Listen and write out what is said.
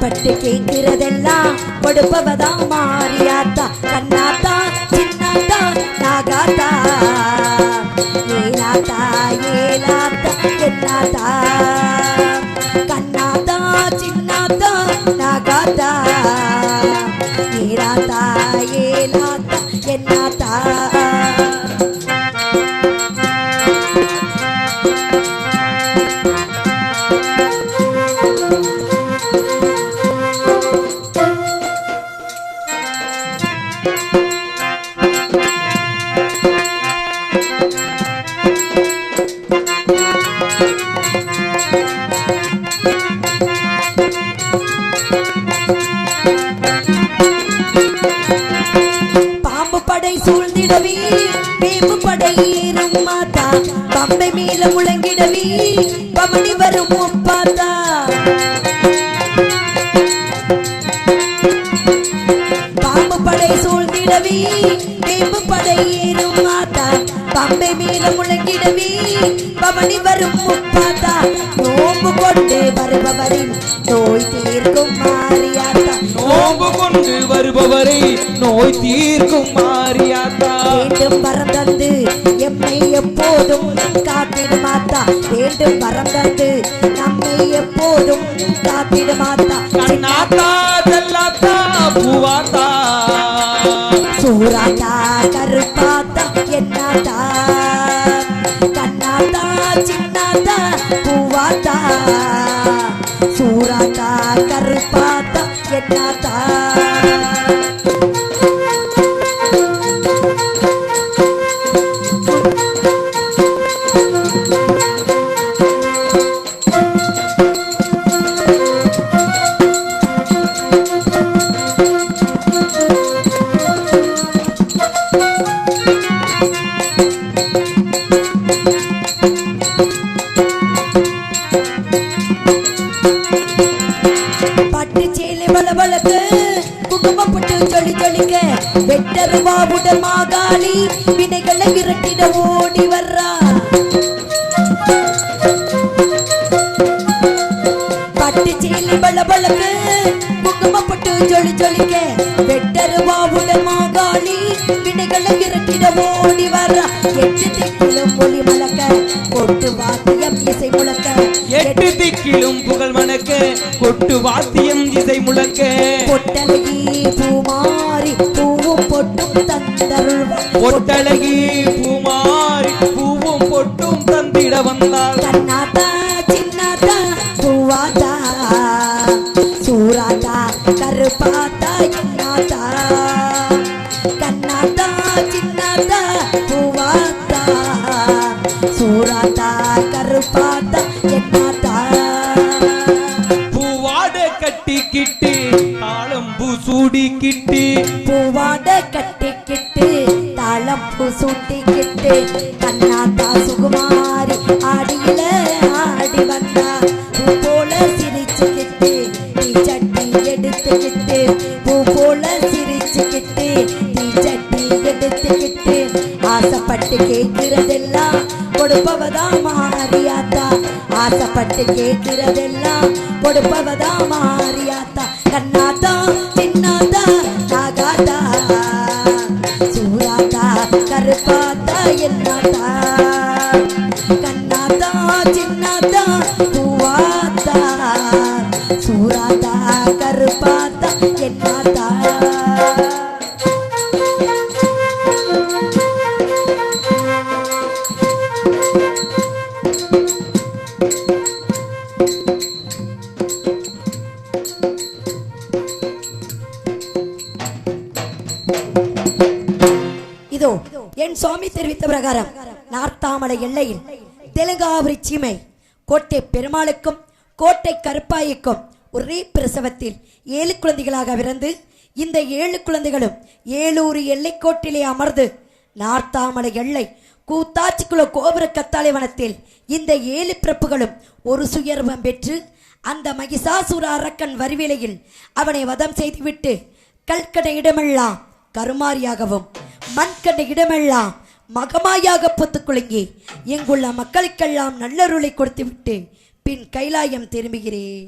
பட்டு கேட்கிறதெல்லாம் கொடுப்பவதா மாறியாத்தா கண்ணாத்தா சின்னாத்தா நாகாத்தா. ஏலாத்தா ஏலாத்தா என்னாத்தா. கண்ணாத்தா சின்னாத்தா நாகாத்தா. ஏலாத்தா ஏலாத்தா என்னாத்தா. சூழ்ந்திடவி வேம்பு படை ஏறும் மாதா. பம்பை மேல முழங்கிடவி பமணி வரும் ஒப்பாத்தா பாம்பு படை சூழ்ந்திடவி வேம்பு பம்பை மேல முழங்கிடவி பவனி வரும் முப்பாத்தா. நோம்பு கொண்டு வருபவரின் நோய் தீர்க்கும் மாறியாத்தா நோம்பு கொண்டு வருபவரை நோய் தீர்க்கும் மாறியாத்தா வேண்டும் வரம் தந்து எம்மை எப்போதும் காத்திடு மாத்தா வேண்டும் வரம் தந்து நம்மை எப்போதும் காத்திடு மாத்தா கண்ணாத்தா செல்லாத்தா பூவாத்தா. சூராத்தா கருப்பாத்தா என்னாத்தா கண்ணாத்தா சின்னாத்தா பூவாத்தா. சூராத்தா கருப்பாத்தா என்னாத்தா. பட்டு சேலை பளபளக்கு சொல்லி சொல்லிக்க வெட்டருவா வெட்டருவாவுடன் மாகாளி வினைகளை விரட்டிட ஓடி வர்றா. ஜொலி ஜொலிக்க வெட்டருவாவுடன் மாகாளி வினைகளை விரட்டிட ஓடி வர்றா எட்டு திக்கிலும் ஒளி மலக்க கொட்டு வாத்தியம் இசை முழக்க. எட்டு திக்கிலும் புகழ் மணக்க கொட்டு வாத்தியம் இசை முழக்க. பொட்டலகி பூமாரி பூவும் பொட்டும் தந்தருள்வாள் பொட்டழகி பூமாரி பூவும் பொட்டும் தந்திட வந்தாள். கண்ணாத்தா சின்னாத்தா பூவாத்தா சூராத்தா கருப்பாத்தா என்னாத்தா? கண்ணாத்தா சின்னாத்தா பூவாத்தா? சூராத்தா கருப்பாத்தா என்னாத்தா? பூவாட கட்டிக்கிட்டு தாளம் பூ சூடிக்கிட்டு. பூவாட கட்டிக்கிட்டு தாளம் பூ சூட்டிக்கிட்டு கண்ணாத்தா சுகுமாரி ஆடியில ஆடி வந்தா போல சிரிச்சுக்கிட்டு நீ சட்டி எடுத்துக்கிட்டு பூ போல சிரிச்சுக்கிட்டு நீ சட்டி எடுத்துக்கிட்டு ஆசைப்பட்டு கேட்கிறதெல்லாம் கொடுப்பவதா மாரியாத்தா ஆசைப்பட்டு கேட்கிறதெல்லாம் கொடுப்பவதா மாரியாத்தா கண்ணாத்தா சின்னாத்தா நாகாத்தா சூராத்தா கருப்பாத்தா என்ன இதோ என் சுவாமி தெரிவித்த பிரகாரம் நார்த்தாமலை எல்லையில் தெலுங்காவிரி சீமை. கோட்டை பெருமாளுக்கும் கோட்டை கருப்பாய்க்கும் ஒரே பிரசவத்தில் ஏழு குழந்தைகளாக பிறந்து இந்த ஏழு குழந்தைகளும் ஏழூர் எல்லைக்கோட்டிலே அமர்ந்து நார்த்தாமலை எல்லை கூத்தாச்சிக்குள கோபுர கத்தாழை வனத்தில் இந்த ஏழு பிறப்புகளும் ஒரு சுயர்வம் பெற்று அந்த மகிஷாசுர அரக்கன் வரிவிலையில் அவனை வதம் செய்துவிட்டு கல்கட இடமெல்லாம் கருமாரியாகவும் மண்கண்ட இடமெல்லாம் மகமாயாக பொத்துக் குலுங்கி இங்குள்ள மக்களுக்கெல்லாம் நல்லருளை கொடுத்துவிட்டு பின் கைலாயம் திரும்புகிறேன்.